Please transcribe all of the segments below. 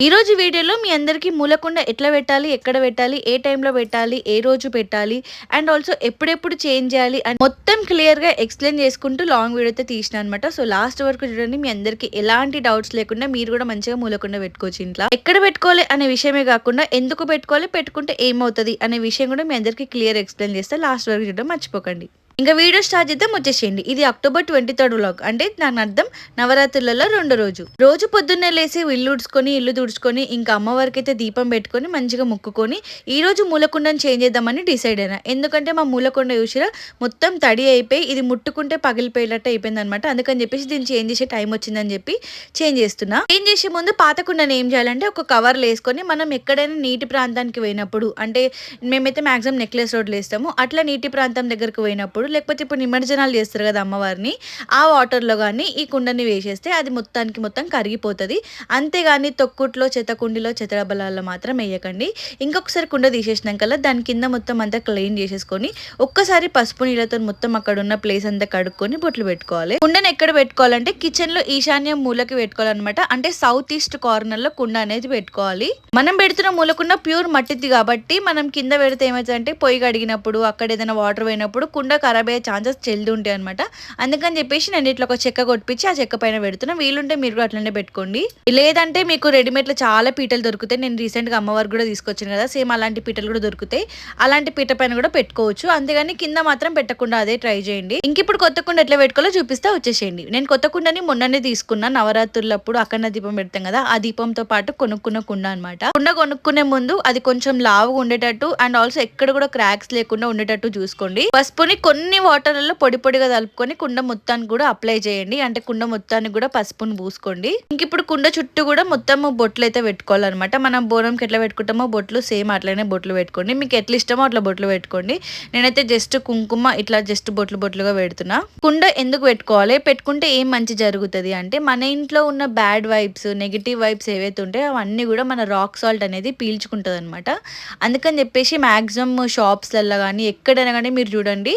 ఈ రోజు వీడియోలో మీ అందరికీ మూలకుండా ఎట్లా పెట్టాలి ఎక్కడ పెట్టాలి ఏ టైంలో పెట్టాలి ఏ రోజు పెట్టాలి అండ్ ఆల్సో ఎప్పుడెప్పుడు చేంజ్ చేయాలి అండ్ మొత్తం క్లియర్గా ఎక్స్ప్లెయిన్ చేసుకుంటూ లాంగ్ వీడియో అయితే తీసిన అనమాట సో లాస్ట్ వరకు చూడండి మీ అందరికీ ఎలాంటి డౌట్స్ లేకుండా మీరు కూడా మంచిగా మూలకుండా పెట్టుకోవచ్చు ఇంట్లో. ఎక్కడ పెట్టుకోవాలి అనే విషయమే కాకుండా ఎందుకు పెట్టుకోవాలి పెట్టుకుంటే ఏమవుతుంది అనే విషయం కూడా మీ అందరికీ క్లియర్ ఎక్స్ప్లెయిన్ చేస్తే లాస్ట్ వరకు చూడడం మర్చిపోకండి. ఇంకా వీడియో స్టార్ట్ చేద్దాం వచ్చేసేయండి ఇది అక్టోబర్ ట్వంటీ థర్డ్ వ్లాగ్ అంటే దాని అర్థం నవరాత్రులలో రెండో రోజు. రోజు పొద్దున్నే లేసి ఇల్లు ఉడుచుకొని ఇల్లు తుడుచుకొని ఇంకా అమ్మవారికి అయితే దీపం పెట్టుకొని మంచిగా ముక్కుకొని ఈ రోజు మూలకుండని చేంజ్ చేద్దామని డిసైడ్ అయినా. ఎందుకంటే మా మూలకుండ చూసిరా మొత్తం తడి అయిపోయి ఇది ముట్టుకుంటే పగిలిపోయేటట్టు అయిపోయింది అనమాట అందుకని చెప్పేసి దీన్ని చేంజ్ చేసే టైం వచ్చిందని చెప్పి చేంజ్ చేస్తున్నా. చేంజ్ చేసే ముందు పాత కుండని ఏం చేయాలంటే ఒక కవర్లో వేసుకొని మనం ఎక్కడైనా నీటి ప్రాంతానికి పోయినప్పుడు అంటే మేమైతే మాక్సిమం నెక్లెస్ రోడ్లు వేస్తాము. అట్లా నీటి ప్రాంతం దగ్గరకు పోయినప్పుడు లేకపోతే ఇప్పుడు నిమజ్జనాలు చేస్తారు కదా అమ్మవారిని ఆ వాటర్లో కానీ ఈ కుండని వేసేస్తే అది మొత్తానికి మొత్తం కరిగిపోతుంది. అంతేగాని తొక్కుట్లో చెత్తకుండిలో చెత్తడబలాల్లో మాత్రం వేయకండి. ఇంకొకసారి కుండ తీసేసినాకల్లా దాని కింద మొత్తం అంతా క్లీన్ చేసేసుకొని ఒక్కసారి పసుపు నీళ్ళతో మొత్తం అక్కడ ఉన్న ప్లేస్ అంతా కడుక్కొని బొట్లు పెట్టుకోవాలి. కుండను ఎక్కడ పెట్టుకోవాలంటే కిచెన్లో ఈశాన్యం మూలకి పెట్టుకోవాలన్నమాట. అంటే సౌత్ ఈస్ట్ కార్నర్లో కుండ అనేది పెట్టుకోవాలి. మనం పెడుతున్న మూలకున్న ప్యూర్ మట్టిది కాబట్టి మనం కింద పెడితే ఏమవుతుందంటే పొయ్యి కడిగినప్పుడు అక్కడ ఏదైనా వాటర్ పోయినప్పుడు కుండ ఖరాబ్ అయ్యే ఛాన్సెస్ చెల్లి ఉంటాయి అనమాట అందుకని చెప్పేసి నేను ఇట్లా ఒక చెక్క కొట్టించి ఆ చెక్క పైన పెడుతున్నా. వీలుంటే మీరు కూడా అట్లనే పెట్టుకోండి. లేదంటే మీకు రెడీమేడ్లో చాలా పీటలు దొరుకుతాయి. నేను రీసెంట్గా అమ్మవారు కూడా తీసుకొచ్చాను కదా సేమ్ అలాంటి పీటలు కూడా దొరుకుతాయి. అలాంటి పీట పైన కూడా పెట్టుకోవచ్చు. అంతేగాని కింద మాత్రం పెట్టకుండా అదే ట్రై చేయండి. ఇంక ఇప్పుడు కొత్త కుండ ఎట్లా పెట్టుకోవాలో చూపిస్తా వచ్చేసేయండి. నేను కొత్త కుండని మొన్ననే తీసుకున్నా నవరాత్రులప్పుడు అక్కడ దీపం పెడతాం కదా ఆ దీపంతో పాటు కొనుక్కున్న కుండ అనమాట కుండ కొనుక్కునే ముందు అది కొంచెం లావుగా ఉండేటట్టు అండ్ ఆల్సో ఎక్కడ కూడా క్రాక్స్ లేకుండా ఉండేటట్టు చూసుకోండి. పసుపుని కొన్ని వాటర్లలో పొడి పొడిగా కలుపుకొని కుండ మొత్తానికి కూడా అప్లై చేయండి. అంటే కుండ మొత్తానికి కూడా పసుపును పూసుకోండి. ఇంక ఇప్పుడు కుండ చుట్టూ కూడా మొత్తం బొట్లు అయితే పెట్టుకోవాలన్నమాట. మనం బోనంకి ఎట్లా పెట్టుకుంటామో బొట్లు సేమ్ అట్లనే బొట్లు పెట్టుకోండి. మీకు ఎట్లా ఇష్టమో అట్లా బొట్లు పెట్టుకోండి. నేనైతే జస్ట్ కుంకుమ ఇట్లా జస్ట్ బొట్లు బొట్లుగా పెడుతున్నా. కుండ ఎందుకు పెట్టుకోవాలి? పెట్టుకుంటే ఏం మంచి జరుగుతుంది అంటే మన ఇంట్లో ఉన్న బ్యాడ్ వైబ్స్ నెగిటివ్ వైబ్స్ ఏవైతే ఉంటాయో అవన్నీ కూడా మన రాక్ సాల్ట్ అనేది పీల్చుకుంటుంది అనమాట అందుకని చెప్పేసి మ్యాక్సిమం షాప్స్లలో కానీ ఎక్కడైనా కానీ మీరు చూడండి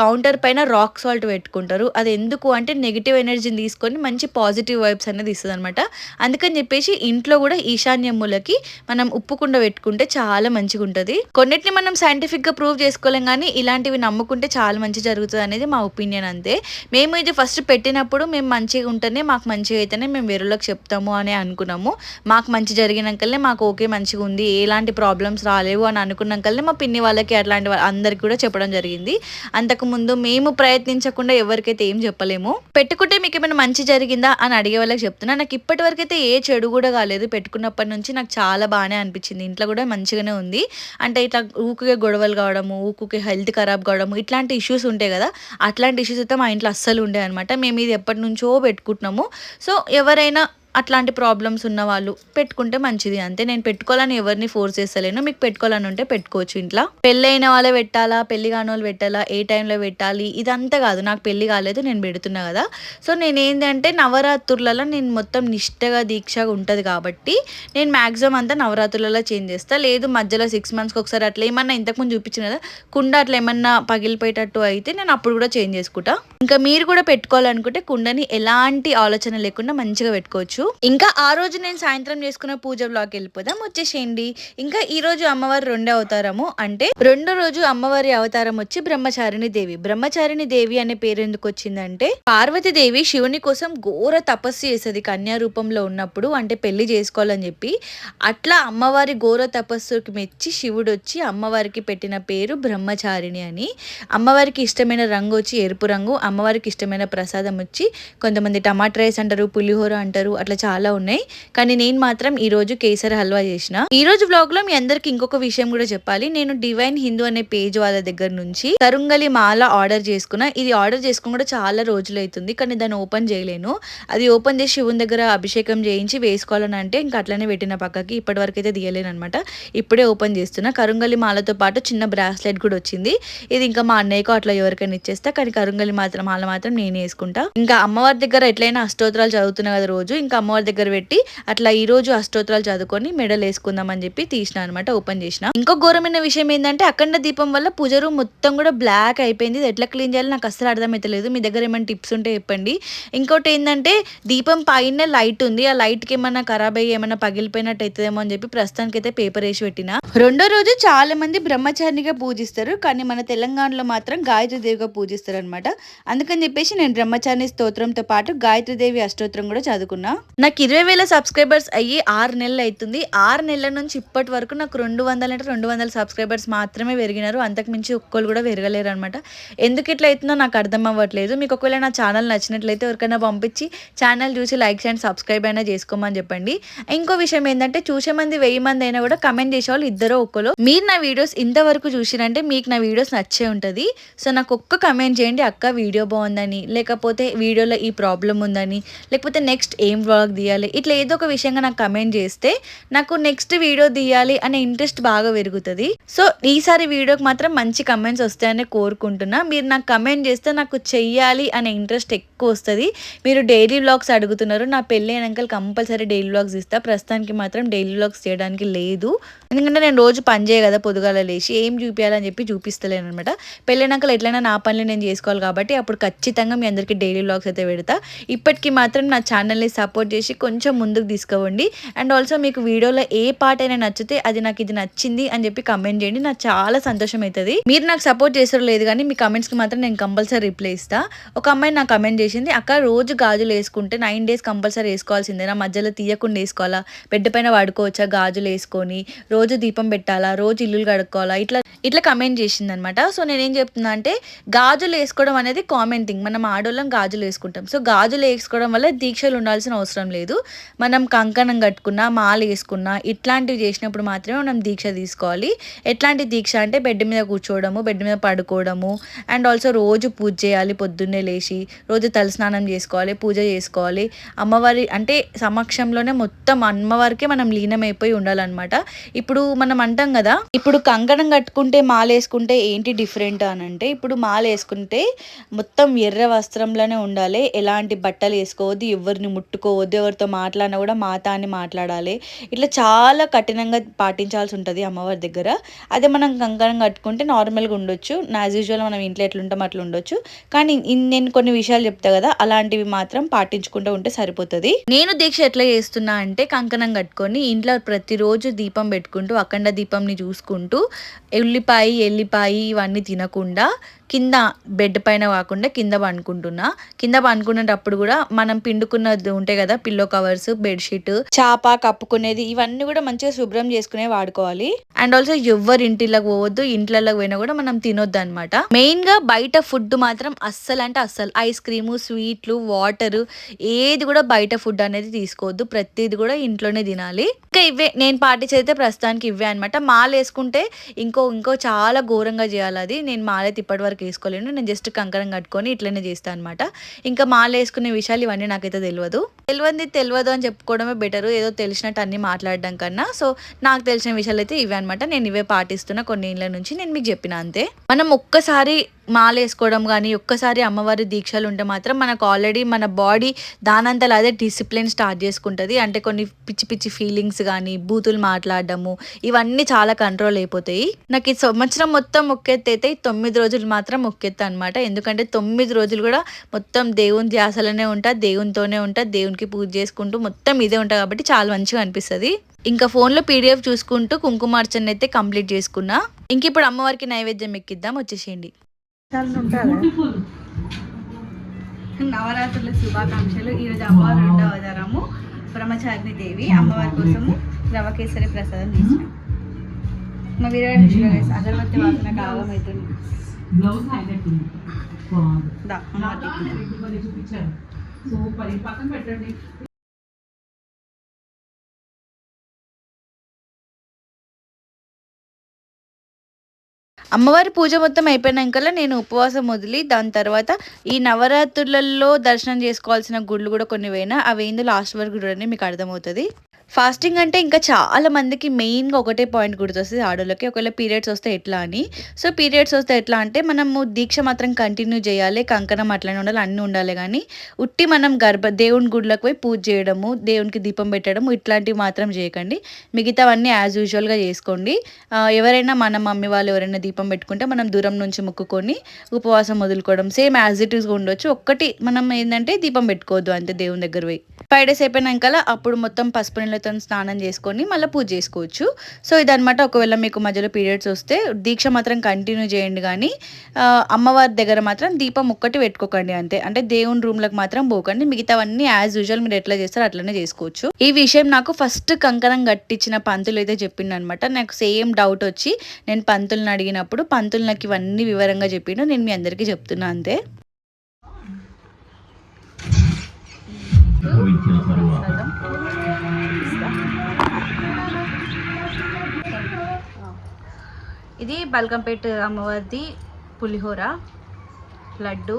కౌంటర్ పైన రాక్ సాల్ట్ పెట్టుకుంటారు. అది ఎందుకు అంటే నెగిటివ్ ఎనర్జీని తీసుకొని మంచి పాజిటివ్ వైబ్స్ అనేది ఇస్తుంది అనమాట అందుకని చెప్పేసి ఇంట్లో కూడా ఈశాన్యములకి మనం ఉప్పుకుండా పెట్టుకుంటే చాలా మంచిగా ఉంటుంది కొన్నిటిని మనం సైంటిఫిక్గా ప్రూవ్ చేసుకోలేం కానీ ఇలాంటివి నమ్ముకుంటే చాలా మంచి జరుగుతుంది అనేది మా ఒపీనియన్ అంతే. మేము ఇది ఫస్ట్ పెట్టినప్పుడు మేము మంచిగా ఉంటేనే మాకు మంచిగా అయితేనే మేము వేరేలోకి చెప్తాము అని అనుకున్నాము. మాకు మంచి జరిగినాకల్నే మాకు ఓకే మంచిగా ఉంది ఎలాంటి ప్రాబ్లమ్స్ రాలేవు అని అనుకున్నాకల్నే మా పిన్ని వాళ్ళకి అట్లాంటి వాళ్ళ అందరికి కూడా చెప్పడం జరిగింది. అంత ముందు మేము ప్రయత్నించకుండా ఎవరికైతే ఏం చెప్పలేము పెట్టుకుంటే మీకు ఏమైనా మంచి జరిగిందా అని అడిగే వాళ్ళకి చెప్తున్నా. నాకు ఇప్పటి వరకు అయితే ఏ చెడు కూడా కాలేదు. పెట్టుకున్నప్పటి నుంచి నాకు చాలా బాగానే అనిపించింది. ఇంట్లో కూడా మంచిగానే ఉంది. అంటే ఇట్లా ఊకే గొడవలు కావడము ఊకే హెల్త్ ఖరాబ్ కావడము ఇట్లాంటి ఇష్యూస్ ఉంటాయి కదా. అట్లాంటి ఇష్యూస్ అయితే మా ఇంట్లో అస్సలు ఉండే అనమాట. మేము ఇది ఎప్పటి నుంచో పెట్టుకుంటున్నాము. సో ఎవరైనా అట్లాంటి ప్రాబ్లమ్స్ ఉన్న వాళ్ళు పెట్టుకుంటే మంచిది. అంతే నేను పెట్టుకోవాలని ఎవరిని ఫోర్స్ చేస్తలేను. మీకు పెట్టుకోవాలని ఉంటే పెట్టుకోవచ్చు ఇంట్లో. పెళ్ళి అయిన వాళ్ళే పెట్టాలా? పెళ్ళి కాని వాళ్ళు పెట్టాలా? ఏ టైంలో పెట్టాలి? ఇదంతా కాదు. నాకు పెళ్ళి కాలేదు నేను పెడుతున్నా కదా. సో నేను ఏంటంటే నవరాత్రులలో నేను మొత్తం నిష్టగా దీక్షగా ఉంటుంది కాబట్టి నేను మ్యాక్సిమం అంతా నవరాత్రులలో చేంజ్ చేస్తా. లేదు మధ్యలో సిక్స్ మంత్స్కి ఒకసారి అట్లా ఏమన్నా ఇంతకుముందు చూపించిన కదా కుండ అట్లా ఏమన్నా పగిలిపోయేటట్టు అయితే నేను అప్పుడు కూడా చేంజ్ చేసుకుంటా. ఇంకా మీరు కూడా పెట్టుకోవాలనుకుంటే కుండని ఎలాంటి ఆలోచన లేకుండా మంచిగా పెట్టుకోవచ్చు. ఇంకా ఆ రోజు నేను సాయంత్రం చేసుకున్న పూజ బ్లాక్ వెళ్ళిపోదాం. వచ్చేసేయండి. ఇంకా ఈ రోజు అమ్మవారి రెండో అవతారము. అంటే రెండో రోజు అమ్మవారి అవతారం వచ్చి బ్రహ్మచారిణి దేవి. బ్రహ్మచారిణి దేవి అనే పేరు ఎందుకు వచ్చిందంటే పార్వతీదేవి శివుని కోసం ఘోర తపస్సు చేసేది కన్యా రూపంలో ఉన్నప్పుడు. అంటే పెళ్ళి చేసుకోవాలని చెప్పి అట్లా అమ్మవారి ఘోర తపస్సుకి మెచ్చి శివుడు వచ్చి అమ్మవారికి పెట్టిన పేరు బ్రహ్మచారిణి అని. అమ్మవారికి ఇష్టమైన రంగు వచ్చి ఎరుపు రంగు. అమ్మవారికి ఇష్టమైన ప్రసాదం వచ్చి కొంతమంది టమాటా రైస్ అంటారు పులిహోర అంటారు అట్లా చాలా ఉన్నాయి. కానీ నేను మాత్రం ఈ రోజు కేసరి హల్వా చేసిన. ఈ రోజు వ్లాగ్లో మీ అందరికి ఇంకొక విషయం కూడా చెప్పాలి. నేను డివైన్ హిందూ అనే పేజ్ వాళ్ళ దగ్గర నుంచి కరుంగలి మాల ఆర్డర్ చేసుకున్నా. ఇది ఆర్డర్ చేసుకుని కూడా చాలా రోజులు అవుతుంది. కానీ దాన్ని ఓపెన్ చేయలేను. అది ఓపెన్ చేసి శివుని దగ్గర అభిషేకం చేయించి వేసుకోవాలని అంటే ఇంకా అట్లనే పెట్టిన పక్కకి ఇప్పటి వరకు అయితే తీయలేను అనమాట ఇప్పుడే ఓపెన్ చేస్తున్నా. కరుంగలి మాలతో పాటు చిన్న బ్రాస్లెట్ కూడా వచ్చింది. ఇది ఇంకా మా అన్నయ్యకు అట్లా ఎవరికైనా ఇచ్చేస్తా. కానీ కరుంగలి మాత్రం మాల మాత్రం నేను వేసుకుంటా. ఇంకా అమ్మవారి దగ్గర ఎట్లయినా అష్టోత్తరాలు చదువుతున్నా కదా రోజు. ఇంకా అమ్మవారి దగ్గర పెట్టి అట్లా ఈ రోజు అష్టోత్తరాలు చదువుకొని వేసుకుందాం వేసుకుందామని చెప్పి తీసిన అనమాట ఓపెన్ చేసిన. ఇంకో ఘోరమైన విషయం ఏంటంటే అఖండ దీపం వల్ల పూజ రూమ్ మొత్తం కూడా బ్లాక్ అయిపోయింది. ఇది ఎట్లా క్లీన్ చేయాలి నాకు అస్సలు అర్థమైతలేదు. మీ దగ్గర ఏమైనా టిప్స్ ఉంటే చెప్పండి. ఇంకోటి ఏంటంటే దీపం పైన లైట్ ఉంది. ఆ లైట్కి ఖరాబ్ అయ్యి ఏమైనా పగిలిపోయినట్టు అవుతుందేమో అని చెప్పి ప్రస్తుతానికి అయితే పేపర్ వేసి పెట్టిన. రెండో రోజు చాలా మంది బ్రహ్మచారినిగా పూజిస్తారు. కానీ మన తెలంగాణలో మాత్రం గాయత్రీదేవిగా పూజిస్తారు అనమాట అందుకని చెప్పేసి నేను బ్రహ్మచారిని స్తోత్రంతో పాటు గాయత్రీదేవి అష్టోత్రం కూడా చదువుకున్నా. నాకు ఇరవై వేల సబ్స్క్రైబర్స్ అయ్యి ఆరు నెలలు అవుతుంది. ఆరు నెలల నుంచి ఇప్పటి వరకు నాకు రెండు వందల అంటే రెండు వందల సబ్స్క్రైబర్స్ మాత్రమే పెరిగినారు. అంతకు మించి ఒక్కరు కూడా పెరగలేరు అనమాట ఎందుకు ఇట్లా అవుతుందో నాకు అర్థం అవ్వట్లేదు. మీకు ఒకవేళ నా ఛానల్ నచ్చినట్లయితే ఎవరికైనా పంపించి ఛానల్ చూసి లైక్స్ అండ్ సబ్స్క్రైబ్ అయినా చేసుకోమని చెప్పండి. ఇంకో విషయం ఏంటంటే చూసే మంది వెయ్యి మంది అయినా కూడా కమెంట్ చేసే వాళ్ళు ఇద్దరు ఒక్కరు మీరు నా వీడియోస్ ఇంతవరకు చూసిరంటే మీకు నా వీడియోస్ నచ్చే ఉంటుంది. సో నాకు ఒక్క కమెంట్ చేయండి అక్క వీడియో బాగుందని లేకపోతే వీడియోలో ఈ ప్రాబ్లం ఉందని లేకపోతే నెక్స్ట్ ఏం వ్లాగ్ తీయాలి. ఇట్లా ఏదో ఒక విషయంగా నాకు కమెంట్ చేస్తే నాకు నెక్స్ట్ వీడియో తీయాలి అనే ఇంట్రెస్ట్ బాగా పెరుగుతుంది. సో ఈసారి వీడియోకి మాత్రం మంచి కమెంట్స్ వస్తాయని కోరుకుంటున్నా. మీరు నాకు కమెంట్ చేస్తే నాకు చెయ్యాలి అనే ఇంట్రెస్ట్ ఎక్కువ వస్తుంది. మీరు డైలీ వ్లాగ్స్ అడుగుతున్నారు. నా పెళ్ళి అయినాక కంపల్సరీ డైలీ వ్లాగ్స్ ఇస్తా. ప్రస్తుతానికి మాత్రం డైలీ వ్లాగ్స్ చేయడానికి లేదు. ఎందుకంటే నేను రోజు పని చేయ కదా పొదుగాల లేచి. ఏం చూపించాలని చెప్పి చూపిస్తలేను అనమాట పెళ్ళైనాక ఎట్లయినా నా పనులు నేను చేసుకోవాలి కాబట్టి అప్పుడు ఖచ్చితంగా మీ అందరికీ డైలీ వ్లాగ్స్ అయితే పెడతా. ఇప్పటికీ మాత్రం నా ఛానల్ని సపోర్ట్ సపోర్ట్ చేసి కొంచెం ముందుకు తీసుకోవండి అండ్ ఆల్సో మీకు వీడియోలో ఏ పార్ట్ అయినా నచ్చితే అది నాకు ఇది నచ్చింది అని చెప్పి కమెంట్ చేయండి. నాకు చాలా సంతోషం అవుతుంది. మీరు నాకు సపోర్ట్ చేసారో లేదు కానీ మీ కమెంట్స్కి మాత్రం నేను కంపల్సరీ రిప్లై ఇస్తా. ఒక అమ్మాయి నాకు కమెంట్ చేసింది అక్క రోజు గాజులు వేసుకుంటే నైన్ డేస్ కంపల్సరీ వేసుకోవాల్సిందే. నా మధ్యలో తీయకుండా వేసుకోవాలా? బెడ్ పైన పడుకోవచ్చా? గాజులు వేసుకొని రోజు దీపం పెట్టాలా? రోజు ఇల్లులు కడుక్కోవాలా? ఇట్లా ఇట్లా కమెంట్ చేసింది అనమాట సో నేనేం చెప్తున్నా అంటే గాజులు వేసుకోవడం అనేది కామన్ థింగ్ మనం ఆడోళ్ళం గాజులు వేసుకుంటాం. సో గాజులు వేసుకోవడం వల్ల దీక్షలు ఉండాల్సిన అవసరం లేదు. మనం కంకణం కట్టుకున్నా మాల వేసుకున్నా ఇట్లాంటివి చేసినప్పుడు మాత్రమే మనం దీక్ష తీసుకోవాలి. ఎట్లాంటి దీక్ష అంటే బెడ్ మీద కూర్చోవడము బెడ్ మీద పడుకోవడము అండ్ ఆల్సో రోజు పూజ చేయాలి పొద్దున్నే లేచి రోజు తలస్నానం చేసుకోవాలి పూజ చేసుకోవాలి. అమ్మవారి అంటే సమక్షంలోనే మొత్తం అమ్మవారికే మనం లీనమైపోయి ఉండాలన్నమాట. ఇప్పుడు మనం అంటాం కదా ఇప్పుడు కంకణం కట్టుకుంటే మాల వేసుకుంటే ఏంటి డిఫరెంట్ అని అంటే ఇప్పుడు మాల వేసుకుంటే మొత్తం ఎర్ర వస్త్రంలోనే ఉండాలి. ఎలాంటి బట్టలు వేసుకోవద్దు ఎవరిని ముట్టుకోవద్దు ఎవరితో మాట్లాడినా కూడా మాత అని మాట్లాడాలి. ఇట్లా చాలా కఠినంగా పాటించాల్సి ఉంటుంది అమ్మవారి దగ్గర. అదే మనం కంకణం కట్టుకుంటే నార్మల్గా ఉండొచ్చు. యాజ్ యూజువల్ మనం ఇంట్లో ఎట్లుంటాం అట్లా ఉండొచ్చు. కానీ నేను కొన్ని విషయాలు చెప్తా కదా అలాంటివి మాత్రం పాటించుకుంటూ ఉంటే సరిపోతుంది. నేను దీక్ష ఎట్లా చేస్తున్నా అంటే కంకణం కట్టుకొని ఇంట్లో ప్రతిరోజు దీపం పెట్టుకుంటూ అఖండ దీపంని చూసుకుంటూ ఉల్లిపాయ ఎల్లిపాయ ఇవన్నీ తినకుండా కింద బెడ్ పైన కాకుండా కింద పండుకుంటున్నా. కింద పండుకునేటప్పుడు కూడా మనం పిండుకున్నది ఉంటాయి కదా పిల్లో కవర్స్ బెడ్షీట్ చాప కప్పుకునేది ఇవన్నీ కూడా మంచిగా శుభ్రం చేసుకునే వాడుకోవాలి. అండ్ ఆల్సో ఎవరి ఇంటిలోకి పోవద్దు ఇంట్లోకి పోయినా కూడా మనం తినొద్దు అనమాట మెయిన్గా బయట ఫుడ్ మాత్రం అస్సలు అంటే అస్సలు ఐస్ క్రీము స్వీట్లు వాటర్ ఏది కూడా బయట ఫుడ్ అనేది తీసుకోవద్దు. ప్రతిది కూడా ఇంట్లోనే తినాలి. ఇంకా ఇవే నేను పాటించేది ప్రస్తుతానికి ఇవే అనమాట మాల వేసుకుంటే ఇంకో ఇంకో చాలా ఘోరంగా చేయాలి అది. నేను మాల వరకు ఇప్పటి వేసుకోలేను నేను జస్ట్ కంకణం కట్టుకొని ఇట్లనే చేస్తాను అనమాట ఇంకా మాల వేసుకునే విషయాలు ఇవన్నీ నాకైతే తెలియదు తెలియంది తెలియదు అని చెప్పుకోవడమే బెటర్. ఏదో తెలిసినట్టు అన్ని మాట్లాడడం కన్నా. సో నాకు తెలిసిన విషయాలు అయితే ఇవే అనమాట నేను ఇవే పాటిస్తున్న కొన్ని ఇళ్ళ నుంచి నేను మీకు చెప్పిన అంతే. మనం ఒక్కసారి మాల వేసుకోవడం కానీ ఒక్కసారి అమ్మవారి దీక్షలు ఉంటే మాత్రం మనకు ఆల్రెడీ మన బాడీ దానంతలా అదే డిసిప్లిన్ స్టార్ట్ చేసుకుంటుంది. అంటే కొన్ని పిచ్చి పిచ్చి ఫీలింగ్స్ కానీ బూతులు మాట్లాడడము ఇవన్నీ చాలా కంట్రోల్ అయిపోతాయి. నాకు ఈ సంవత్సరం మొత్తం మొక్కెత్తి అయితే తొమ్మిది రోజులు మాత్రం మొక్కెత్తా అనమాట ఎందుకంటే తొమ్మిది రోజులు కూడా మొత్తం దేవుని ధ్యాసలోనే ఉంటా దేవునితోనే ఉంటా దేవునికి పూజ చేసుకుంటూ మొత్తం ఇదే ఉంటా కాబట్టి చాలా మంచిగా అనిపిస్తుంది. ఇంకా ఫోన్లో పీడిఎఫ్ చూసుకుంటూ కుంకుమార్చన అయితే కంప్లీట్ చేసుకున్నా. ఇంక ఇప్పుడు అమ్మవారికి నైవేద్యం ఎక్కిద్దాం వచ్చేసేయండి. నవరాత్రుల శుభాకాంక్షలు. ఈరోజు అమ్మవారి రెండవ అవతారము. బ్రహ్మచారిణి దేవి అమ్మవారి కోసము రవకేసరి ప్రసాదం చేసినాం మా వీరగారి అగరబత్తి వాసన ఉంది అమ్మవారి పూజ మొత్తం అయిపోయినాకల్లా నేను ఉపవాసం వదిలి దాని తర్వాత ఈ నవరాత్రులలో దర్శనం చేసుకోవాల్సిన గుళ్ళు కూడా కొన్ని పోయినా అవి ఏందో లాస్ట్ వరకు చూడండి మీకు అర్థమవుతుంది. ఫాస్టింగ్ అంటే ఇంకా చాలా మందికి మెయిన్‌గా ఒకటే పాయింట్ గుర్తొస్తుంది ఆడోళ్ళకి. ఒకవేళ పీరియడ్స్ వస్తే ఎట్లా అని. సో, పీరియడ్స్ వస్తే ఎట్లా అంటే మనము దీక్ష మాత్రం కంటిన్యూ చేయాలి. కంకణం అట్లనే ఉండాలి. అన్నీ ఉండాలి కానీ ఉట్టి మనం గర్భ దేవుని గుడిలోకి పోయి పూజ చేయడము, దేవునికి దీపం పెట్టడము ఇట్లాంటివి మాత్రం చేయకండి. మిగతావన్నీ యాజ్ యూజువల్‌గా చేసుకోండి. ఎవరైనా మన మమ్మీ వాళ్ళు ఎవరైనా దీపం పెట్టుకుంటే మనం దూరం నుంచి మొక్కుకొని ఉపవాసం వదులుకోవడం సేమ్ యాజ్ ఇట్ ఈస్‌గా ఉండొచ్చు. ఒక్కటి మనం ఏంటంటే దీపం పెట్టుకోవద్దు అంతే దేవుని దగ్గర పోయి. ఫైవ్ డేస్ అయిపోయినాక అప్పుడు మొత్తం పసుపు నీళ్ళతో స్నానం చేసుకొని మళ్ళీ పూజ చేసుకోవచ్చు. సో, ఇదనమాట ఒకవేళ మీకు మధ్యలో పీరియడ్స్ వస్తే దీక్ష మాత్రం కంటిన్యూ చేయండి కానీ అమ్మవారి దగ్గర మాత్రం దీపం ఒక్కటి పెట్టుకోకండి అంతే. అంటే దేవుని రూమ్‌లోకి మాత్రం పోకండి. మిగతావన్నీ యాజ్ యూజువల్ మీరు ఎట్లా చేస్తారో అట్లనే చేసుకోవచ్చు. ఈ విషయం నాకు ఫస్ట్ కంకణం కట్టించిన పంతులు అయితే చెప్పిండనమాట. నాకు సేమ్ డౌట్ వచ్చి నేను పంతుల్ని అడిగినప్పుడు పంతులు నాకు ఇవన్నీ వివరంగా చెప్పిండు. నేను మీ అందరికీ చెప్తున్నా అంతే. ఇది బల్కంపేట అమ్మవారిది పులిహోర, లడ్డు,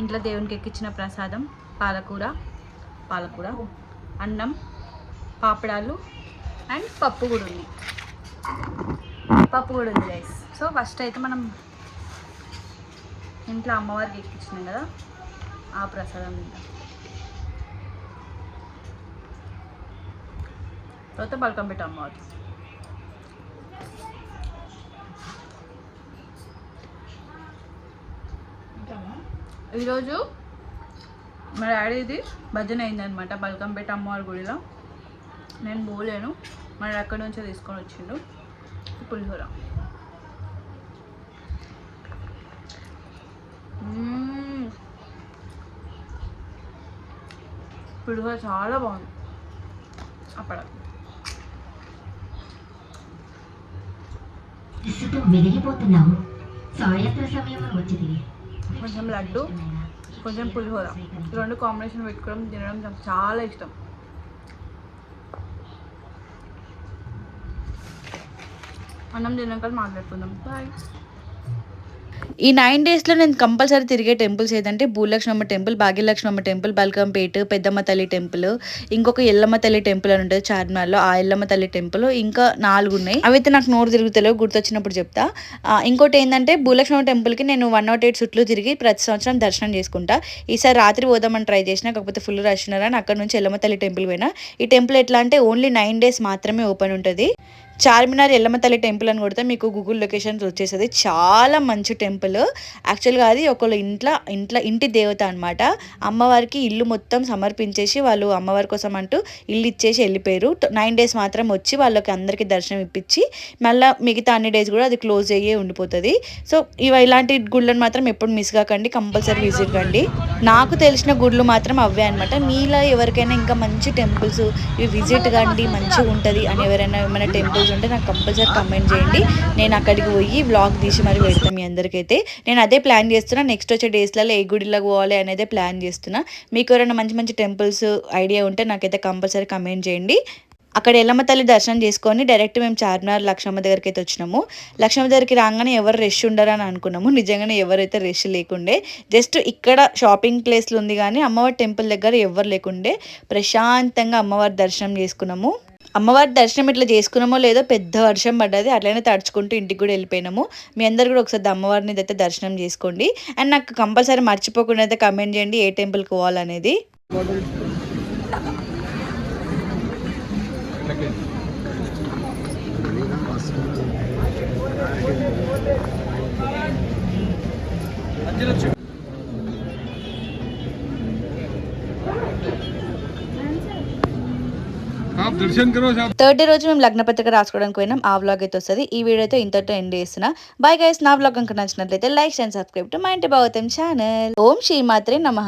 ఇంట్లో దేవునికి ఎక్కించిన ప్రసాదం, పాలకూర, పాలకూర, అన్నం, పాపడాలు అండ్ పప్పు కూడా ఉంది. పప్పు కూడా ఉంది రైస్ సో, ఫస్ట్ అయితే మనం ఇంట్లో అమ్మవారికి ఎక్కించినాం కదా ఆ ప్రసాదం తింటాం. తర్వాత బల్కంపేట అమ్మవారి. ఈరోజు మా డాడీది భజన అయిందనమాట బల్కంపేట అమ్మవారి గుడిలో. నేను పోలేను మరి అక్కడి నుంచే తీసుకొని వచ్చిండు పులిహోర. పులిహోర చాలా బాగుంది వెలిగిపోతున్నావు సాయంత్ర సమయం వచ్చింది. కొంచెం లడ్డు. కొంచెం పులిహోర. ఈ రెండు కాంబినేషన్ పెట్టుకోవడం తినడం నాకు చాలా ఇష్టం. అన్నం తిన్నాక మాట్లాడుకుందాం. బాయ్. ఈ నైన్ డేస్లో నేను కంపల్సరీ తిరిగే టెంపుల్స్ ఏదంటే Bhulakshmamma temple Bhagyalakshmamma temple Balkampet Peddamma Talli temple ఇంకొక ఎల్లమ్మ తల్లి టెంపుల్ అని ఉంటుంది చార్మినార్లో. ఆ ఎల్లమ్మ తల్లి టెంపుల్ ఇంకా నాలుగు ఉన్నాయి అవైతే నాకు నోరు తిరుగుతలేవు గుర్తొచ్చినప్పుడు చెప్తా. ఇంకోటి ఏంటంటే భూలక్ష్మమ్మ టెంపుల్కి నేను వన్ నాట్ ఎయిట్ చుట్లు తిరిగి ప్రతి సంవత్సరం దర్శనం చేసుకుంటా. ఈసారి రాత్రి పోదామని ట్రై చేసినా కాకపోతే ఫుల్ రష్ ఉన్నారని అక్కడ నుంచి ఎల్లమ్మ తల్లి టెంపుల్ పోయినా. ఈ టెంపుల్ ఎట్లా అంటే ఓన్లీ నైన్ డేస్ మాత్రమే ఓపెన్ ఉంటుంది. చార్మినార్ ఎల్లమ్మ తల్లి టెంపుల్ అని కొడితే మీకు గూగుల్ లొకేషన్స్ వచ్చేస్తుంది. చాలా మంచి టెంపుల్. యాక్చువల్గా అది ఒకళ్ళు ఇంట్లో ఇంట్లో ఇంటి దేవత అనమాట అమ్మవారికి ఇల్లు మొత్తం సమర్పించేసి వాళ్ళు అమ్మవారి కోసం అంటూ ఇల్లు ఇచ్చేసి వెళ్ళిపోయారు. నైన్ డేస్ మాత్రం వచ్చి వాళ్ళకి అందరికీ దర్శనం ఇప్పించి మళ్ళీ మిగతా అన్ని డేస్ కూడా అది క్లోజ్ అయ్యే ఉండిపోతుంది. సో ఇవి ఇలాంటి గుళ్ళని మాత్రం ఎప్పుడు మిస్ కాకండి. కంపల్సరీ విజిట్ కండి. నాకు తెలిసిన గుళ్ళు మాత్రం అవే అనమాట మీలో ఎవరికైనా ఇంకా మంచి టెంపుల్స్ ఇవి విజిట్ కండి మంచిగా ఉంటుంది అని ఎవరైనా ఏమైనా టెంపుల్స్ ఉంటే నాకు కంపల్సరీ కమెంట్ చేయండి. నేను అక్కడికి పోయి బ్లాగ్ తీసి మరి పెడతాను మీ అందరికైతే. నేను అదే ప్లాన్ చేస్తున్నా. నెక్స్ట్ వచ్చే డేస్లలో ఏ గుడిలోకి పోవాలి అనేది ప్లాన్ చేస్తున్నా. మీకు ఎవరైనా మంచి మంచి టెంపుల్స్ ఐడియా ఉంటే నాకైతే కంపల్సరీ కమెంట్ చేయండి. అక్కడ ఎల్లమ్మ తల్లి దర్శనం చేసుకొని డైరెక్ట్ మేము చార్మినార్ లక్ష్మమ్మ దగ్గరికి అయితే వచ్చినాము. లక్ష్మమ్మ దగ్గరికి రాగానే ఎవరు రష్ ఉండరని అనుకున్నాము. నిజంగానే ఎవరైతే రష్ లేకుండే జస్ట్ ఇక్కడ షాపింగ్ ప్లేస్లు ఉంది కానీ అమ్మవారి టెంపుల్ దగ్గర ఎవరు లేకుండే ప్రశాంతంగా అమ్మవారి దర్శనం చేసుకున్నాము. అమ్మవారి దర్శనం ఇట్లా చేసుకున్నామో లేదో పెద్ద వర్షం పడ్డది అట్లనే తడుచుకుంటూ ఇంటికి కూడా వెళ్ళిపోయినాము. మీ అందరు కూడా ఒకసారి అమ్మవారిని అయితే దర్శనం చేసుకోండి. అండ్ నాకు కంపల్సరీ మర్చిపోకుండా అయితే కమెంట్ చేయండి ఏ టెంపుల్కి పోవాలనేది. आप థర్డ్ డే రోజు మేము లగ్న పత్రిక రాసుకోవడానికి పోయినాం. ఆ వ్లాగ్ అయితే వస్తుంది. ఈ వీడియో అయితే ఇంతటితో ఎండ్ చేస్తున్నా. బాయ్ గైస్ నా వ్లాగ్ కనుక నచ్చినట్లయితే లైక్ అండ్ సబ్స్క్రైబ్ టు మా ఇంటి భాగవతం ఛానల్ ఓం శ్రీమాత్రే నమ.